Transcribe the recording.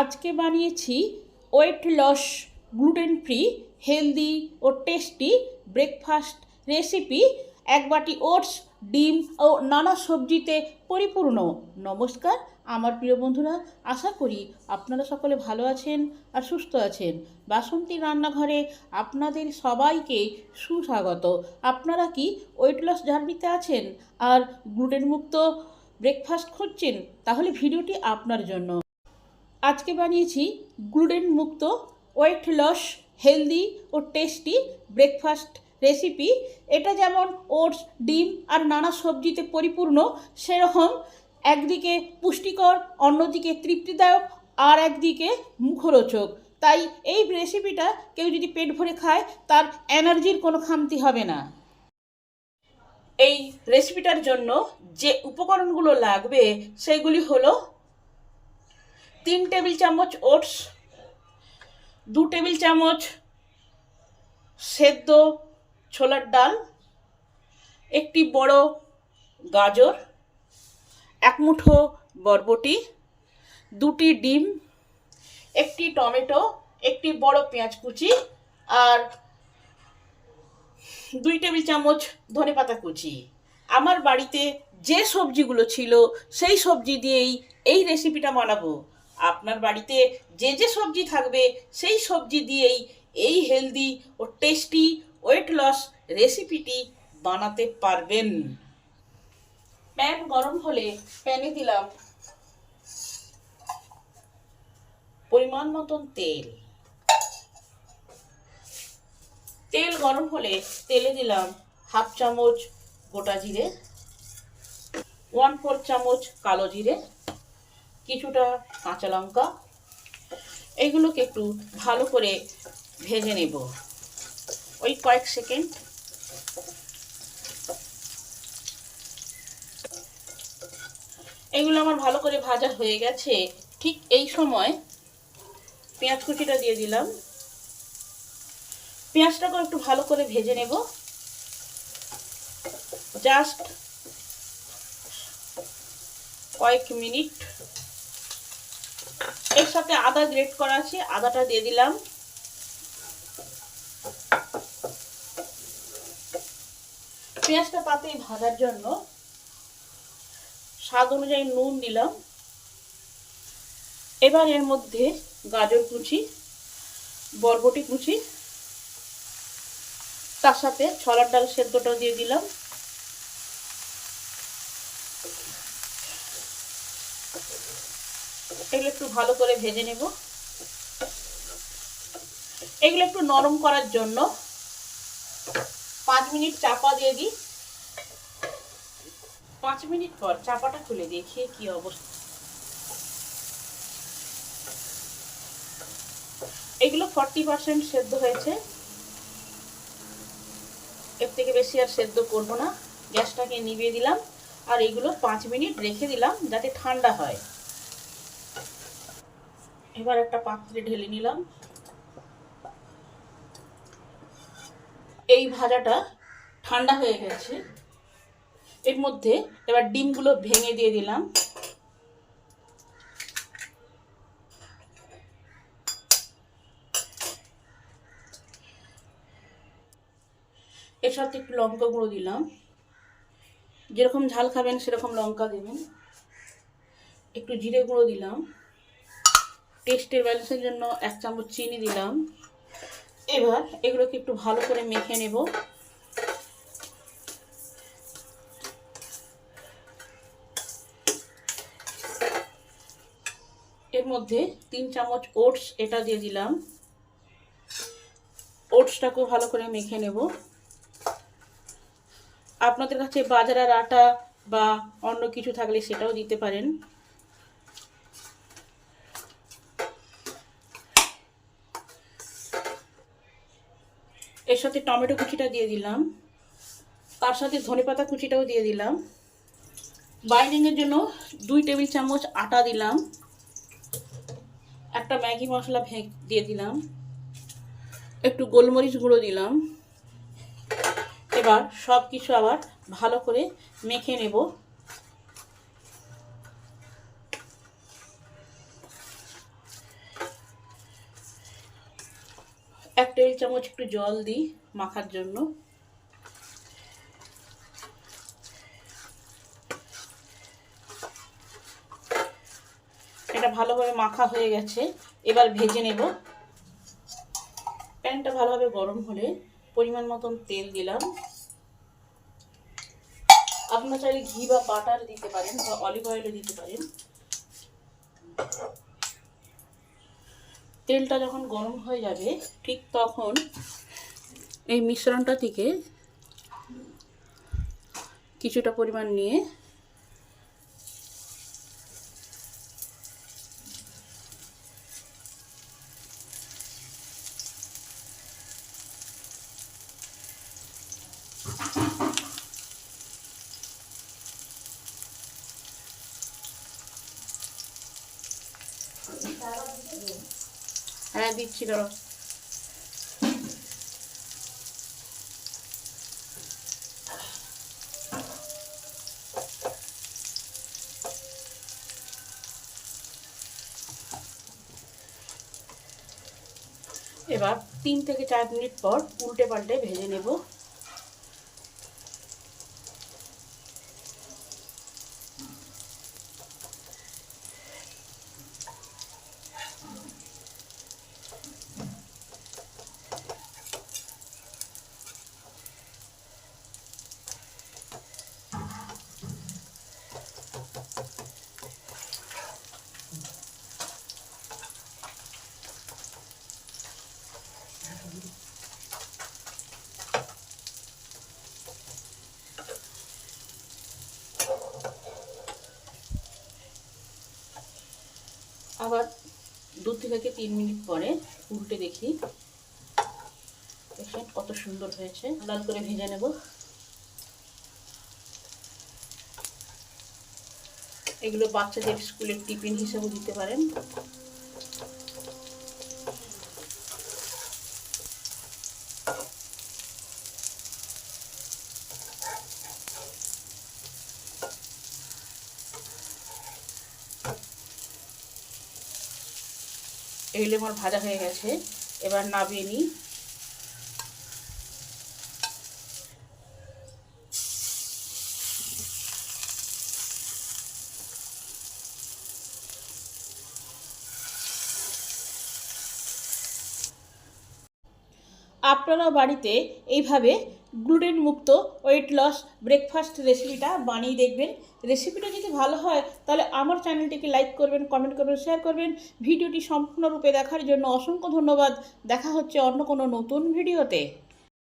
আজকে বানিয়েছি weight loss gluten free healthy ও tasty breakfast recipe. এক বাটি ওটস, ডিম ও নানা সবজিতে পরিপূর্ণ। নমস্কার, আমার প্রিয় বন্ধুরা, আশা করি আপনারা সকলে ভালো আছেন আর সুস্থ আছেন। বাসন্তী রান্নাঘরে আপনাদের সবাইকে সুস্বাগত। আপনারা কি ওয়েট লস জার্নিতে আছেন আর গ্লুটেন মুক্ত ব্রেকফাস্ট খুঁজছেন? তাহলে ভিডিওটি আপনার জন্য। আজকে বানিয়েছি গ্লুটেন মুক্ত ওয়েট লস, হেলদি ও টেস্টি ব্রেকফাস্ট রেসিপি। এটা যেমন ওটস, ডিম আর নানা সবজিতে পরিপূর্ণ, সেরকম একদিকে পুষ্টিকর, অন্যদিকে তৃপ্তিদায়ক আর একদিকে মুখরোচক। তাই এই রেসিপিটা কেউ যদি পেট ভরে খায়, তার এনার্জির কোনো খামতি হবে না। এই রেসিপিটার জন্য যে উপকরণগুলো লাগবে, সেগুলি হলো তিন টেবিল চামচ ওটস, দু টেবিল চামচ সেদ্ধ ছোলার ডাল, একটি বড় গাজর, এক মুঠো বরবটি, দুটি ডিম, একটি টমেটো, একটি বড় পেঁয়াজ কুচি আর দুই টেবিল চামচ ধনেপাতা কুচি। আমার বাড়িতে যে সবজিগুলো ছিল, সেই সবজি দিয়েই এই রেসিপিটা বানাবো। আপনার বাড়িতে যে যে সবজি থাকবে, সেই সবজি দিয়েই এই হেলদি ও টেস্টি ওয়েট লস রেসিপিটি বানাতে পারবেন। প্যান গরম হলে প্যানে দিলাম পরিমাণ মতন তেল। তেল গরম হলে তেলে দিলাম হাফ চামচ গোটা জিরে ওয়ান ফোর চামচ কালো জিরে কিছুটা কাঁচা লঙ্কা। এইগুলোকে একটু ভালো করে ভেজে নেব। ওই কয়েক সেকেন্ড। এগুলো আমার ভালো করে ভাজা হয়ে গেছে। ঠিক এই সময় পেঁয়াজ কুচিটা দিয়ে দিলাম। পেঁয়াজটাকে একটু ভালো করে ভেজে নেব। জাস্ট কয়েক মিনিট সাথে আদা গ্রেট করা আছে আদাটা দিয়ে দিলাম। পেঁয়াজটা পাতে ভাজার জন্য স্বাদ অনুযায়ী নুন দিলাম। এবার এর মধ্যে গাজর কুচি, বরবটি কুচি, তার সাথে ছলার ডাল সেদ্ধটাও দিয়ে দিলাম। এগুলো একটু ভালো করে ভেজে নেব। এগুলো একটু নরম করার জন্য পাঁচ মিনিট চাপা দিয়ে দিই। পাঁচ মিনিট পর চাপাটা খুলে দেখিয়ে কি অবস্থা। এগুলো ফর্টি পার্সেন্ট সেদ্ধ হয়েছে। এর থেকে বেশি আর সেদ্ধ করব না। গ্যাসটাকে নিভিয়ে দিলাম। আর এগুলো পাঁচ মিনিট রেখে দিলাম যাতে ঠান্ডা হয়। এবার একটা পাত্রে ঢেলে নিলাম। এই ভাজাটা ঠান্ডা হয়ে গেছে। এর মধ্যে এবার ডিমগুলো ভেঙে দিয়ে দিলাম। এর সাথে একটু লঙ্কা গুঁড়ো দিলাম। যেরকম ঝাল খাবেন, সেরকম লঙ্কা দেবেন। একটু জিরে গুঁড়ো দিলাম। টেস্টের ব্যালেন্সের জন্য এক চামচ চিনি দিলাম। এবার এগুলোকে একটু ভালো করে মেখে নেব। এর মধ্যে তিন চামচ ওটস এটা দিয়ে দিলাম। ওটসটাকেও ভালো করে মেখে নেব। আপনাদের কাছে বাজারের আটা বা অন্য কিছু থাকলে সেটাও দিতে পারেন। এর সাথে টমেটো কুচিটা দিয়ে দিলাম। তার সাথে ধনেপাতা কুচিটাও দিয়ে দিলাম। বাইন্ডিংয়ের জন্য দুই টেবিল চামচ আটা দিলাম। একটা ম্যাগি মশলা ভেঙে দিয়ে দিলাম। একটু গোলমরিচ গুঁড়ো দিলাম। এবার সব কিছু আবার ভালো করে মেখে নেব। এক টেবিল চামচ একটু জল দিই মাখার জন্য। এটা ভালোভাবে মাখা হয়ে গেছে। এবার ভেজে নেব। প্যানটা ভালোভাবে গরম হলে পরিমাণ মতন তেল দিলাম। আপনার চাইলে ঘি বা বাটার দিতে পারেন বা অলিভ অয়েলও দিতে পারেন। তেলটা যখন গরম হয়ে যাবে ঠিক তখন এই মিশ্রণটা থেকে কিছুটা পরিমাণ নিয়ে হ্যাঁ দিচ্ছি ধরো এবার তিন থেকে চার মিনিট পর উল্টে পাল্টে ভেজে নেব আবার দু থেকে তিন মিনিট পরে উল্টে দেখি। দেখেন কত সুন্দর হয়েছে। লাল করে ভেজে নেব। এগুলো বাচ্চাদের স্কুলের টিফিন হিসেবে দিতে পারেন। এগুলো আমার ভাজা হয়ে গেছে। এবার নামিয়ে নিই। আপনারা বাড়িতে এইভাবে গ্লুটেন মুক্ত ওয়েট লস ব্রেকফাস্ট রেসিপিটা বানিয়ে দেখবেন। রেসিপিটা যদি ভালো হয়, তাহলে আমার চ্যানেলটিকে লাইক করবেন কমেন্ট করবেন শেয়ার করবেন। ভিডিওটি সম্পূর্ণরূপে দেখার জন্য অসংখ্য ধন্যবাদ। দেখা হচ্ছে অন্য কোনো নতুন ভিডিওতে